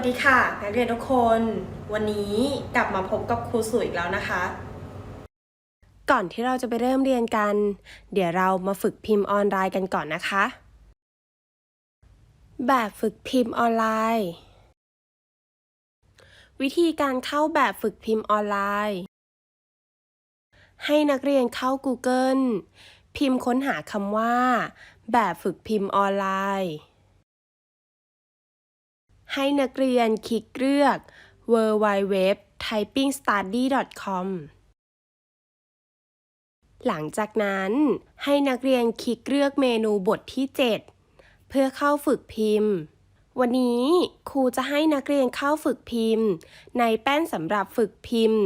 วัสดีค่ะ นักเรียนทุกคน วันนี้กลับมาพบกับครูสุอีกแล้วนะคะ ก่อนที่เราจะไปเริ่มเรียนกัน เดี๋ยวเรามาฝึกพิมพ์ออนไลน์กันก่อนนะคะ แบบฝึกพิมพ์ออนไลน์ วิธีการเข้าแบบฝึกพิมพ์ออนไลน์ ให้นักเรียนเข้า Google พิมพ์ค้นหาคำว่า แบบฝึกพิมพ์ออนไลน์ ให้นักเรียนคลิกเลือก w w w t y p i n g s t u d y c o m หลังจากนั้นให้นักเรียนคลิกเลือกเมนูบทที่ 7 เพื่อเข้าฝึกพิมพ์ วันนี้ครูจะให้นักเรียนเข้าฝึกพิมพ์ ในแป้นสำหรับฝึกพิมพ์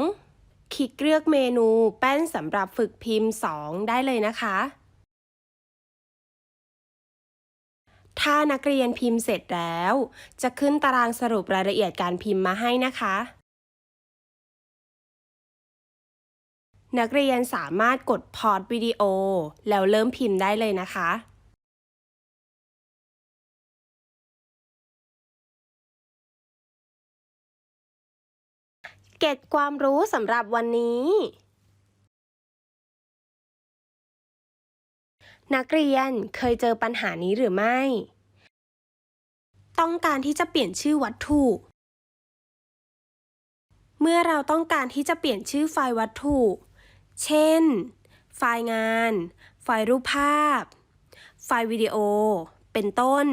2 คลิกเลือกเมนูแป้นสำหรับฝึกพิมพ์ 2 ได้เลยนะคะ ถ้านักเรียนพิมพ์เสร็จแล้ว จะขึ้นตารางสรุปรายละเอียดการพิมพ์มาให้นะคะ นักเรียนสามารถกดพอดวิดีโอ แล้วเริ่มพิมพ์ได้เลยนะคะเก็บความรู้สำหรับวันนี้ นักเรียนเคยเจอปัญหานี้หรือไม่ ต้องการที่จะเปลี่ยนชื่อวัตถุ เมื่อเราต้องการที่จะเปลี่ยนชื่อไฟล์วัตถุ เช่น ไฟล์งาน ไฟล์รูปภาพ ไฟล์วิดีโอ เป็นต้น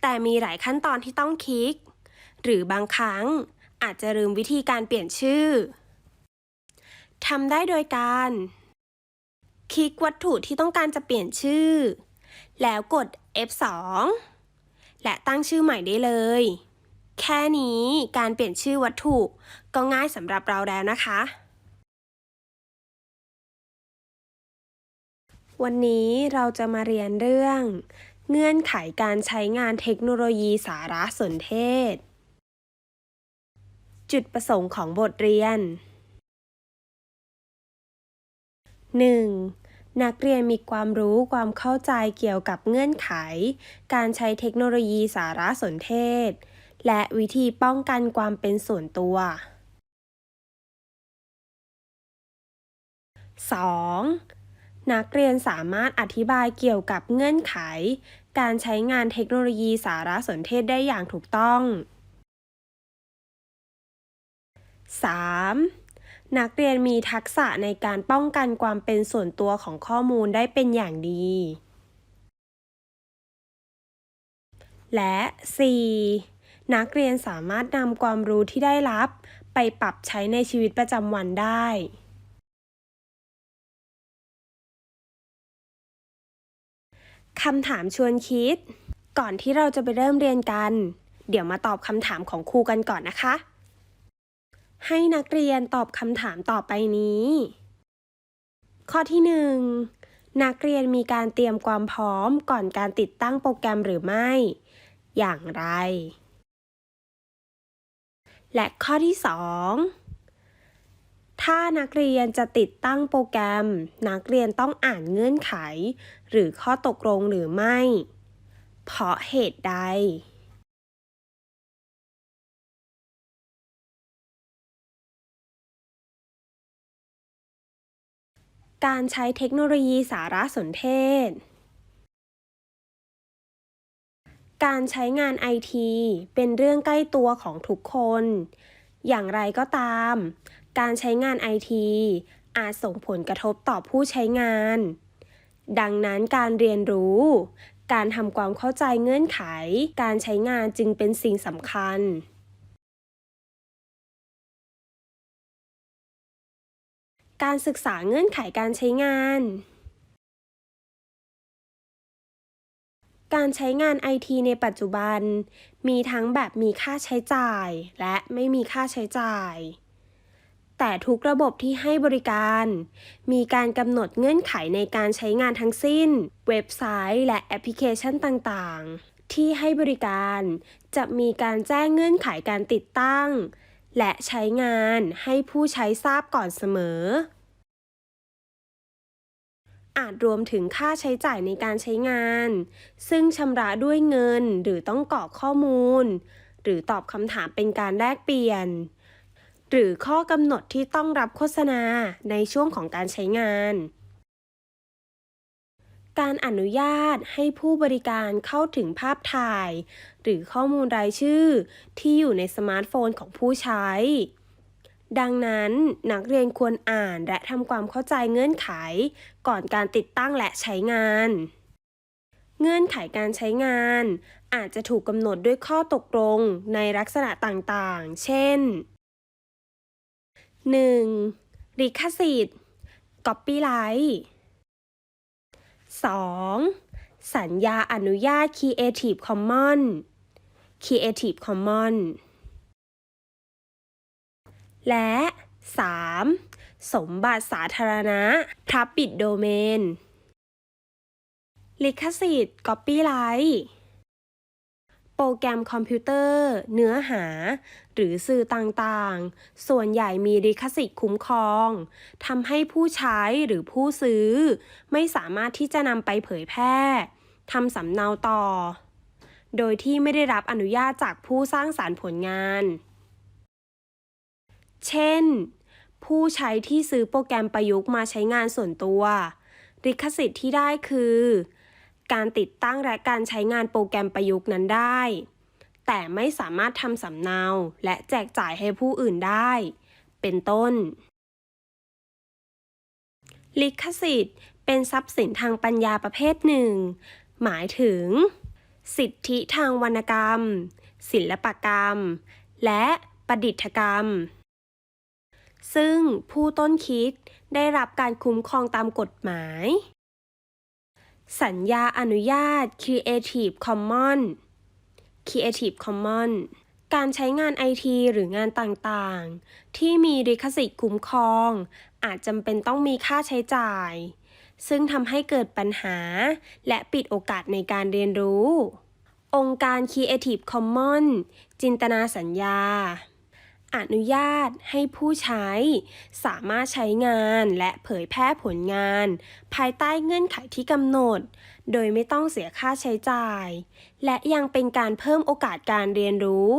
แต่มีหลายขั้นตอนที่ต้องคลิก หรือบางครั้งอาจจะลืมวิธีการเปลี่ยนชื่อทำได้โดยการ คลิกวัตถุที่ต้องการจะเปลี่ยนชื่อ แล้วกด F2 และตั้งชื่อใหม่ได้เลย แค่นี้การเปลี่ยนชื่อวัตถุก็ง่ายสำหรับเราแล้วนะคะ วันนี้เราจะมาเรียนเรื่อง เงื่อนไขการใช้งานเทคโนโลยีสารสนเทศ จุดประสงค์ของบทเรียน 1. นักเรียนมีความรู้ความเข้าใจเกี่ยวกับเงื่อนไข การใช้เทคโนโลยีสารสนเทศ และวิธีป้องกันความเป็นส่วนตัว 2. นักเรียนสามารถอธิบายเกี่ยวกับเงื่อนไข การใช้งานเทคโนโลยีสารสนเทศได้อย่างถูกต้อง 3. นักเรียนมีทักษะในการป้องกันความเป็นส่วนตัวของข้อมูลได้เป็นอย่างดี และ 4. นักเรียนสามารถนำความรู้ที่ได้รับ ไปปรับใช้ในชีวิตประจำวันได้ คำถามชวนคิด ก่อนที่เราจะไปเริ่มเรียนกัน เดี๋ยวมาตอบคำถามของครูกันก่อนนะคะ ให้นักเรียนตอบคำถามต่อไปนี้ ข้อที่ 1 นักเรียนมีการเตรียมความพร้อมก่อนการติดตั้งโปรแกรมหรือไม่ อย่างไร และข้อที่ 2 ถ้านักเรียนจะติดตั้งโปรแกรม นักเรียนต้องอ่านเงื่อนไข หรือข้อตกลงหรือไม่ เพราะเหตุใด การใช้เทคโนโลยีสารสนเทศ การใช้งานไอทีเป็นเรื่องใกล้ตัวของทุกคน อย่างไรก็ตาม การใช้งานไอทีอาจส่งผลกระทบต่อผู้ใช้งาน ดังนั้นการเรียนรู้ การทำความเข้าใจเงื่อนไข การใช้งานจึงเป็นสิ่งสำคัญ การศึกษาเงื่อนไขการใช้งาน การใช้งานไอทีในปัจจุบัน มีทั้งแบบมีค่าใช้จ่ายและไม่มีค่าใช้จ่าย แต่ทุกระบบที่ให้บริการ มีการกำหนดเงื่อนไขในการใช้งานทั้งสิ้น เว็บไซต์และแอปพลิเคชันต่างๆ ที่ให้บริการ จะมีการแจ้งเงื่อนไขการติดตั้ง และใช้งานให้ผู้ใช้ทราบก่อนเสมอ อาจรวมถึงค่าใช้จ่ายในการใช้งาน ซึ่งชำระด้วยเงินหรือต้องกรอกข้อมูล หรือตอบคำถามเป็นการแลกเปลี่ยน หรือข้อกำหนดที่ต้องรับโฆษณาในช่วงของการใช้งาน การอนุญาตให้ผู้บริการเข้าถึงภาพถ่าย หรือข้อมูลรายชื่อ ที่อยู่ในสมาร์ทโฟนของผู้ใช้ ดังนั้นนักเรียนควรอ่านและทำความเข้าใจเงื่อนไข ก่อนการติดตั้งและใช้งาน เงื่อนไขการใช้งาน อาจจะถูกกำหนดด้วยข้อตกลงในลักษณะต่างๆ เช่น 1. ลิขสิทธิ์ Copyright 2. สัญญาอนุญาต Creative Commons Creative Commons และ 3. สมบัติสาธารณะ Public Domain ลิขสิทธิ์ Copyright โปรแกรมคอมพิวเตอร์ เนื้อหา หรือสื่อต่างๆ ส่วนใหญ่มีลิขสิทธิ์คุ้มครองทำให้ผู้ใช้หรือผู้ซื้อ ไม่สามารถที่จะนำไปเผยแพร่ทำสำเนาต่อ โดยที่ไม่ได้รับอนุญาตจากผู้สร้างสารรค์ผลงาน เช่น ผู้ใช้ที่ซื้อโปรแกรมประยุกต์มาใช้งานส่วนตัวลิขสิทธิ์ที่ได้คือ การติดตั้งและการใช้งานโปรแกรมประยุกต์นั้นได้ แต่ไม่สามารถทำสำเนาและแจกจ่ายให้ผู้อื่นได้ เป็นต้น ลิขสิทธิ์ เป็นทรัพย์สินทางปัญญาประเภทหนึ่ง หมายถึง สิทธิทางวรรณกรรม ศิลปกรรม และประดิษฐกรรม ซึ่งผู้ต้นคิดได้รับการคุ้มครองตามกฎหมาย สัญญาอนุญาต Creative Commons Creative Commons การใช้งานไอทีหรืองานต่างๆ ที่มีลิขสิทธิ์คุ้มครอง อาจจำเป็นต้องมีค่าใช้จ่าย ซึ่งทำให้เกิดปัญหา และปิดโอกาสในการเรียนรู้ องค์การ Creative Commons จินตนาสัญญา อนุญาตให้ผู้ใช้ สามารถใช้งานและเผยแพร่ผลงาน ภายใต้เงื่อนไขที่กำหนด โดยไม่ต้องเสียค่าใช้จ่าย และยังเป็นการเพิ่มโอกาสการเรียนรู้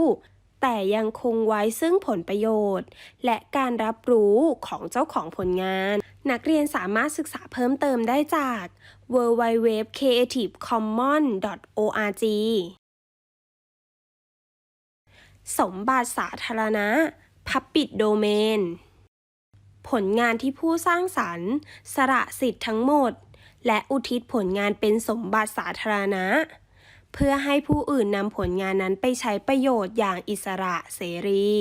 แต่ยังคงไว้ซึ่งผลประโยชน์ และการรับรู้ของเจ้าของผลงาน นักเรียนสามารถศึกษาเพิ่มเติมได้จาก www.creativecommons.org สมบัติสาธารณะ Public Domain ผลงานที่ผู้สร้างสรรค์ สละสิทธิ์ทั้งหมด และอุทิศผลงานเป็นสมบัติสาธารณะ เพื่อให้ผู้อื่นนำผลงานนั้นไปใช้ประโยชน์อย่างอิสระเสรี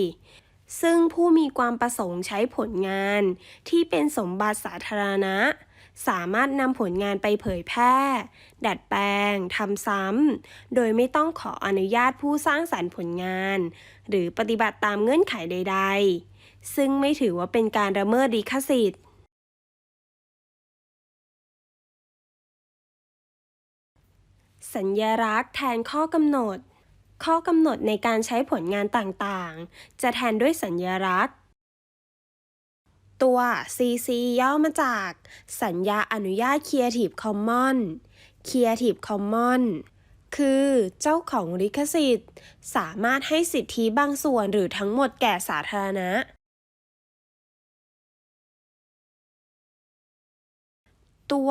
ซึ่งผู้มีความประสงค์ใช้ผลงานที่เป็นสมบัติสาธารณะ สามารถนำผลงานไปเผยแพร่ ดัดแปลงทำซ้ำ โดยไม่ต้องขออนุญาตผู้สร้างสรรค์ผลงาน หรือปฏิบัติตามเงื่อนไขใด ๆ ซึ่งไม่ถือว่าเป็นการละเมิดลิขสิทธิ์ สัญญลักษณ์แทนข้อกำหนด ข้อกำหนดในการใช้ผลงานต่างๆ จะแทนด้วยสัญญลักษณ์ ตัว CC ย่อมาจาก สัญญาอนุญาต Creative Commons Creative Commons คือเจ้าของลิขสิทธิ์ สามารถให้สิทธิบางส่วนหรือทั้งหมดแก่สาธารณะ ตัว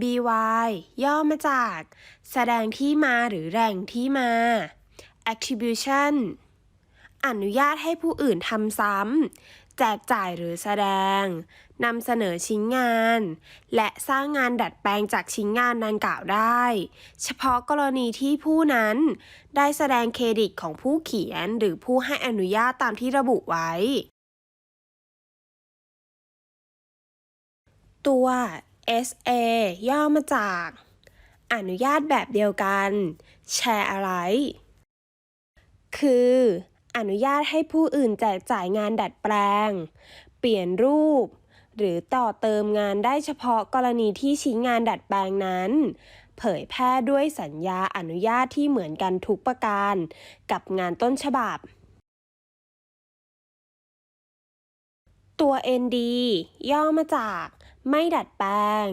BY ย่อมาจาก แสดงที่มาหรือแหล่งที่มา Attribution อนุญาตให้ผู้อื่นทำซ้ำ แจกจ่ายหรือแสดงนำเสนอชิ้นงาน และสร้างงานดัดแปลงจากชิ้นงานดังกล่าวได้ เฉพาะกรณีที่ผู้นั้น ได้แสดงเครดิตของผู้เขียนหรือผู้ให้อนุญาตตามที่ระบุไว้ ตัว SA ย่อมาจาก อนุญาตแบบเดียวกัน แชร์อะไร คือ อนุญาตให้ผู้อื่นแจกจ่ายงานดัดแปลง เปลี่ยนรูป หรือต่อเติมงานได้เฉพาะกรณีที่ชิ้นงานดัดแปลงนั้น เผยแพร่ด้วยสัญญาอนุญาตที่เหมือนกันทุกประการ กับงานต้นฉบับ ตัว ND ย่อมาจาก ไม่ดัดแปลง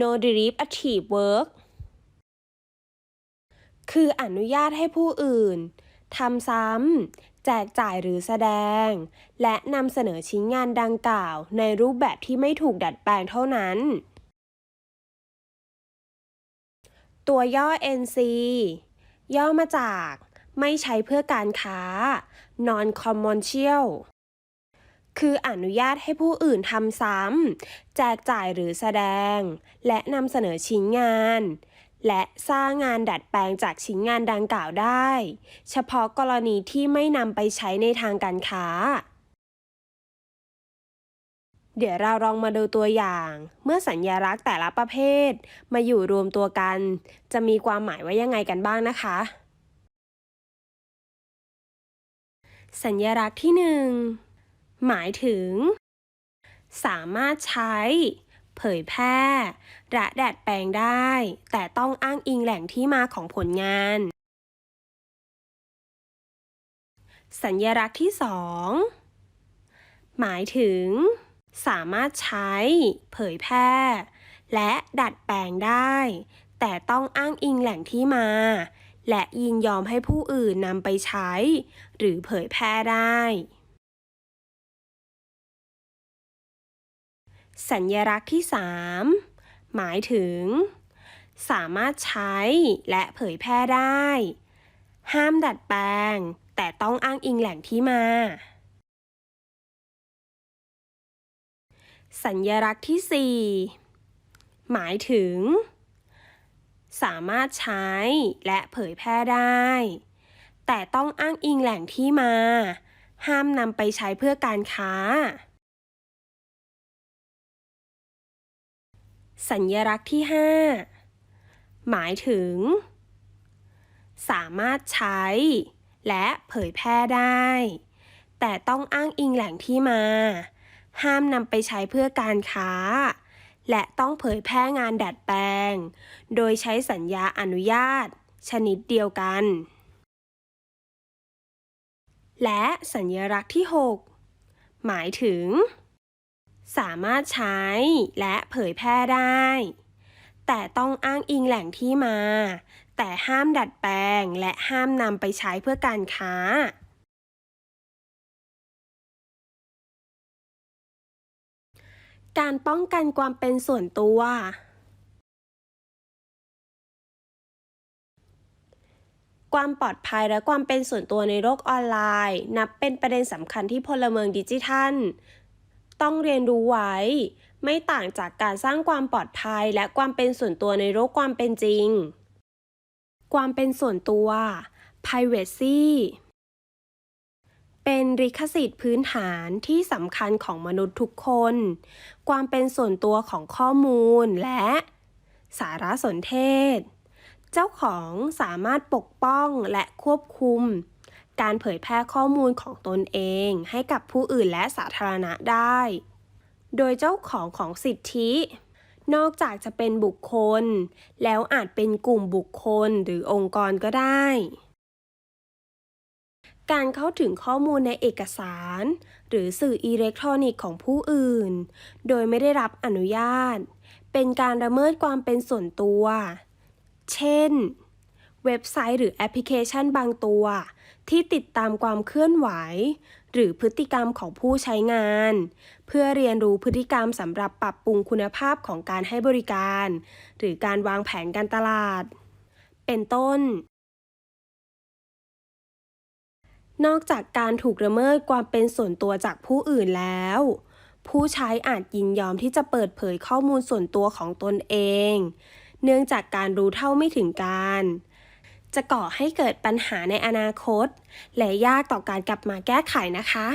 no derivative work คืออนุญาตให้ผู้อื่น ทำซ้ำ แจกจ่ายหรือแสดง และนำเสนอชิ้นงานดังกล่าว ในรูปแบบที่ไม่ถูกดัดแปลงเท่านั้น ตัวย่อ NC ย่อมาจากไม่ใช้เพื่อการค้า non commercial คืออนุญาตให้ผู้อื่นทำซ้ำ แจกจ่ายหรือแสดง และนำเสนอชิ้นงาน และสร้างงานดัดแปลงจากชิ้นงานดังกล่าวได้ เฉพาะกรณีที่ไม่นำไปใช้ในทางการค้า เดี๋ยวเราลองมาดูตัวอย่าง เมื่อสัญลักษณ์แต่ละประเภท มาอยู่รวมตัวกัน จะมีความหมายว่ายังไงกันบ้างนะคะ สัญลักษณ์ที่หนึ่งหมายถึง สามารถใช้ เผยแพร่และดัดแปลงได้ แต่ต้องอ้างอิงแหล่งที่มาของผลงาน สัญลักษณ์ที่สองหมายถึง สามารถใช้ เผยแพร่ และดัดแปลงได้ แต่ต้องอ้างอิงแหล่งที่มา และยินยอมให้ผู้อื่นนำไปใช้ หรือเผยแพร่ได้ สัญลักษณ์ที่ 3 หมายถึง สามารถใช้และเผยแพร่ได้ ห้ามดัดแปลง แต่ต้องอ้างอิงแหล่งที่มา สัญลักษณ์ที่ 4 หมายถึง สามารถใช้และเผยแพร่ได้ แต่ต้องอ้างอิงแหล่งที่มา ห้ามนำไปใช้เพื่อการค้า สัญลักษณ์ที่ 5 หมายถึง สามารถใช้ และเผยแพร่ได้ แต่ต้องอ้างอิงแหล่งที่มา ห้ามนำไปใช้เพื่อการค้า และต้องเผยแพร่งานดัดแปลง โดยใช้สัญญาอนุญาต ชนิดเดียวกัน และสัญลักษณ์ที่ 6 หมายถึง สามารถใช้และเผยแพร่ได้ แต่ต้องอ้างอิงแหล่งที่มา แต่ห้ามดัดแปลงและห้ามนำไปใช้เพื่อการค้าการป้องกันความเป็นส่วนตัว ความปลอดภัยและความเป็นส่วนตัวในโลกออนไลน์ นับเป็นประเด็นสำคัญที่พลเมืองดิจิทัล ต้องเรียนรู้ไว้ ไม่ต่างจากการสร้างความปลอดภัยและความเป็นส่วนตัวในโลกความเป็นจริง ความเป็นส่วนตัว privacy เป็นลิขสิทธิ์พื้นฐานที่สำคัญของมนุษย์ทุกคน ความเป็นส่วนตัวของข้อมูลและ สารสนเทศ เจ้าของสามารถปกป้องและควบคุม การเผยแพร่ข้อมูลของตนเอง ให้กับผู้อื่นและสาธารณะได้ โดยเจ้าของของสิทธิ นอกจากจะเป็นบุคคล แล้วอาจเป็นกลุ่มบุคคลหรือองค์กรก็ได้ การเข้าถึงข้อมูลในเอกสาร หรือสื่ออิเล็กทรอนิกส์ของผู้อื่น โดยไม่ได้รับอนุญาต เป็นการละเมิดความเป็นส่วนตัว เช่น เว็บไซต์หรือแอปพลิเคชันบางตัว ที่ติดตามความเคลื่อนไหว หรือพฤติกรรมของผู้ใช้งาน เพื่อเรียนรู้พฤติกรรมสำหรับปรับปรุงคุณภาพของการให้บริการ หรือการวางแผนการตลาด เป็นต้น นอกจากการถูกละเมิดความเป็นส่วนตัวจากผู้อื่นแล้วผู้ใช้อาจยินยอมที่จะเปิดเผยข้อมูลส่วนตัวของตนเอง เนื่องจากการรู้เท่าไม่ถึงการ จะก่อให้เกิดปัญหาในอนาคต และยากต่อการกลับมาแก้ไขนะคะ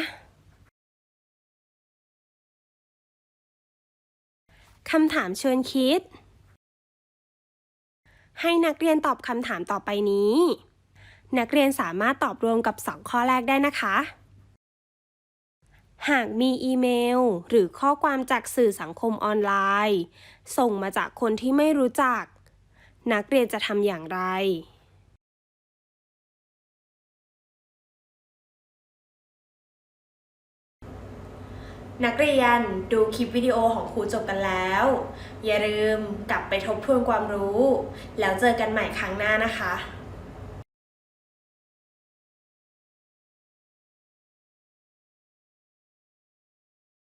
คำถามเชิญคิด ให้นักเรียนตอบคำถามต่อไปนี้ นักเรียนสามารถตอบรวมกับ 2 ข้อแรกได้นะคะ หากมีอีเมล หรือข้อความจากสื่อสังคมออนไลน์ ส่งมาจากคนที่ไม่รู้จักนักเรียนจะทำอย่างไร นักเรียนดูคลิปวิดีโอของครูจบกันแล้ว อย่าลืมกลับไปทบทวนความรู้ แล้วเจอกันใหม่ครั้งหน้านะคะ